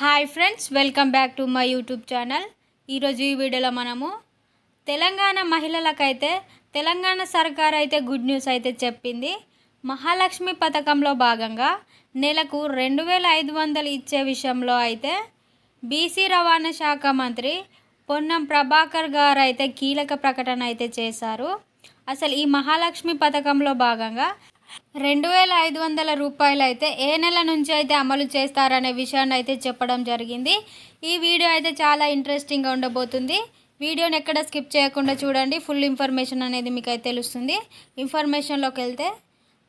Hi friends welcome back to my YouTube channel. ఈరోజు ఈ వీడియోలో మనము తెలంగాణ మహిళలకైతే తెలంగాణ సర్కార్ అయితే గుడ్ న్యూస్ అయితే చెప్పింది. మహాలక్ష్మి పథకంలో భాగంగా నెలకు రెండు వేల ఐదు వందలు ఇచ్చే విషయంలో అయితే బీసీ రవాణా శాఖ మంత్రి పొన్నం ప్రభాకర్ గారు అయితే కీలక ప్రకటన అయితే చేశారు. అసలు ఈ మహాలక్ష్మి పథకంలో భాగంగా రెండు వేల ఐదు వందల రూపాయలు అయితే ఏ నెల నుంచి అయితే అమలు చేస్తారనే విషయాన్ని అయితే చెప్పడం జరిగింది. ఈ వీడియో అయితే చాలా ఇంట్రెస్టింగ్గా ఉండబోతుంది. వీడియోని ఎక్కడ స్కిప్ చేయకుండా చూడండి. ఫుల్ ఇన్ఫర్మేషన్ అనేది మీకు అయితే తెలుస్తుంది ఇన్ఫర్మేషన్లోకి వెళ్తే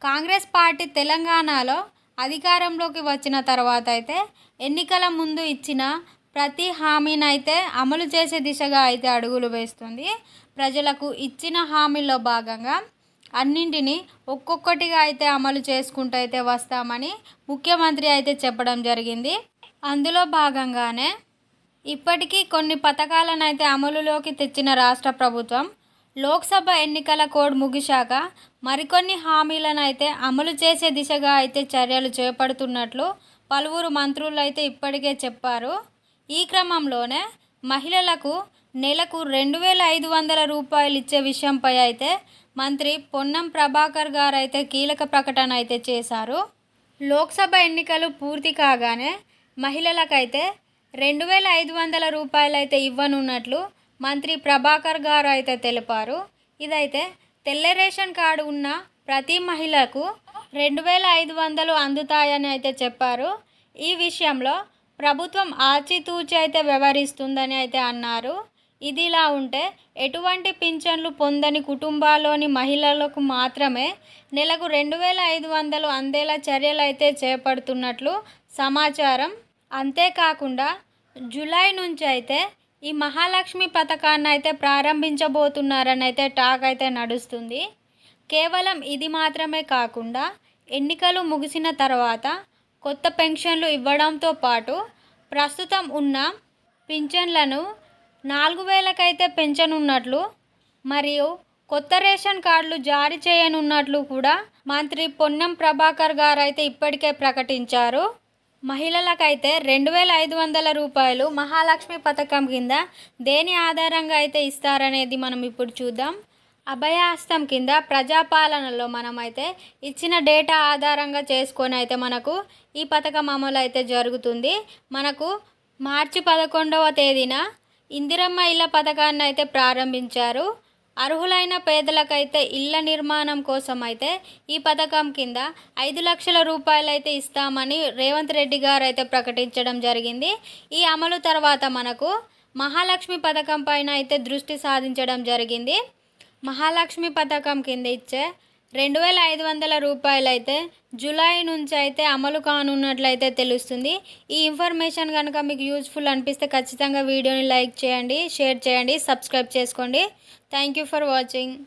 కాంగ్రెస్ పార్టీ తెలంగాణలో అధికారంలోకి వచ్చిన తర్వాత అయితే ఎన్నికల ముందు ఇచ్చిన ప్రతి హామీని అయితే అమలు చేసే దిశగా అయితే అడుగులు వేస్తుంది. ప్రజలకు ఇచ్చిన హామీలో భాగంగా అన్నింటినీ ఒక్కొక్కటిగా అయితే అమలు చేసుకుంటూ అయితే వస్తామని ముఖ్యమంత్రి అయితే చెప్పడం జరిగింది. అందులో భాగంగానే ఇప్పటికీ కొన్ని పథకాలను అయితే అమలులోకి తెచ్చిన రాష్ట్ర ప్రభుత్వం లోక్సభ ఎన్నికల కోడ్ ముగిశాక మరికొన్ని హామీలను అయితే అమలు చేసే దిశగా అయితే చర్యలు చేపడుతున్నట్లు పలువురు మంత్రులు అయితే ఇప్పటికే చెప్పారు. ఈ క్రమంలోనే మహిళలకు నెలకు రెండు వేల ఐదు వందల రూపాయలు ఇచ్చే విషయంపై అయితే మంత్రి పొన్నం ప్రభాకర్ గారు అయితే కీలక ప్రకటన అయితే చేశారు. లోక్సభ ఎన్నికలు పూర్తి కాగానే మహిళలకైతే రెండు వేల ఐదు వందల రూపాయలు అయితే ఇవ్వనున్నట్లు మంత్రి ప్రభాకర్ గారు అయితే తెలిపారు. ఇదైతే తెల్ల రేషన్ కార్డు ఉన్న ప్రతి మహిళకు రెండు వేల ఐదు వందలు అందుతాయని అయితే చెప్పారు. ఈ విషయంలో ప్రభుత్వం ఆచితూచి అయితే వ్యవహరిస్తుందని అయితే అన్నారు. ఇదిలా ఉంటే ఎటువంటి పింఛన్లు పొందని కుటుంబాల్లోని మహిళలకు మాత్రమే నెలకు రెండు వేల ఐదు వందలు అందేలా చర్యలు అయితే చేపడుతున్నట్లు సమాచారం. అంతేకాకుండా జూలై నుంచి అయితే ఈ మహాలక్ష్మి పథకాన్ని అయితే ప్రారంభించబోతున్నారని అయితే టాక్ అయితే నడుస్తుంది. కేవలం ఇది మాత్రమే కాకుండా ఎన్నికలు ముగిసిన తర్వాత కొత్త పెన్షన్లు ఇవ్వడంతో పాటు ప్రస్తుతం ఉన్న పింఛన్లను నాలుగు వేలకైతే పెంచనున్నట్లు మరియు కొత్త రేషన్ కార్డులు జారీ చేయనున్నట్లు కూడా మంత్రి పొన్నం ప్రభాకర్ గారు అయితే ఇప్పటికే ప్రకటించారు. మహిళలకైతే రెండు వేల ఐదు వందల రూపాయలు మహాలక్ష్మి పథకం కింద దేని ఆధారంగా అయితే ఇస్తారనేది మనం ఇప్పుడు చూద్దాం. అభయాస్తం కింద ప్రజాపాలనలో మనమైతే ఇచ్చిన డేటా ఆధారంగా చేసుకొని అయితే మనకు ఈ పథకం అమలు అయితే జరుగుతుంది. మనకు మార్చి పదకొండవ తేదీన ఇందిరమ్మ ఇళ్ళ పథకాన్ని అయితే ప్రారంభించారు. అర్హులైన పేదలకైతే ఇళ్ళ నిర్మాణం కోసం అయితే ఈ పథకం కింద ఐదు లక్షల రూపాయలు అయితే ఇస్తామని రేవంత్ రెడ్డి గారు అయితే ప్రకటించడం జరిగింది. ఈ అమలు తర్వాత మనకు మహాలక్ష్మి పథకం పైన అయితే దృష్టి సాధించడం జరిగింది. మహాలక్ష్మి పథకం కింద ఇచ్చే రెండు వేల ఐదు వందల రూపాయలు అయితే జూలై నుంచి అయితే అమలు కానున్నట్లయితే తెలుస్తుంది. ఈ ఇన్ఫర్మేషన్ కనుక మీకు యూజ్ఫుల్ అనిపిస్తే ఖచ్చితంగా వీడియోని లైక్ చేయండి షేర్ చేయండి సబ్స్క్రైబ్ చేసుకోండి. Thank you for watching.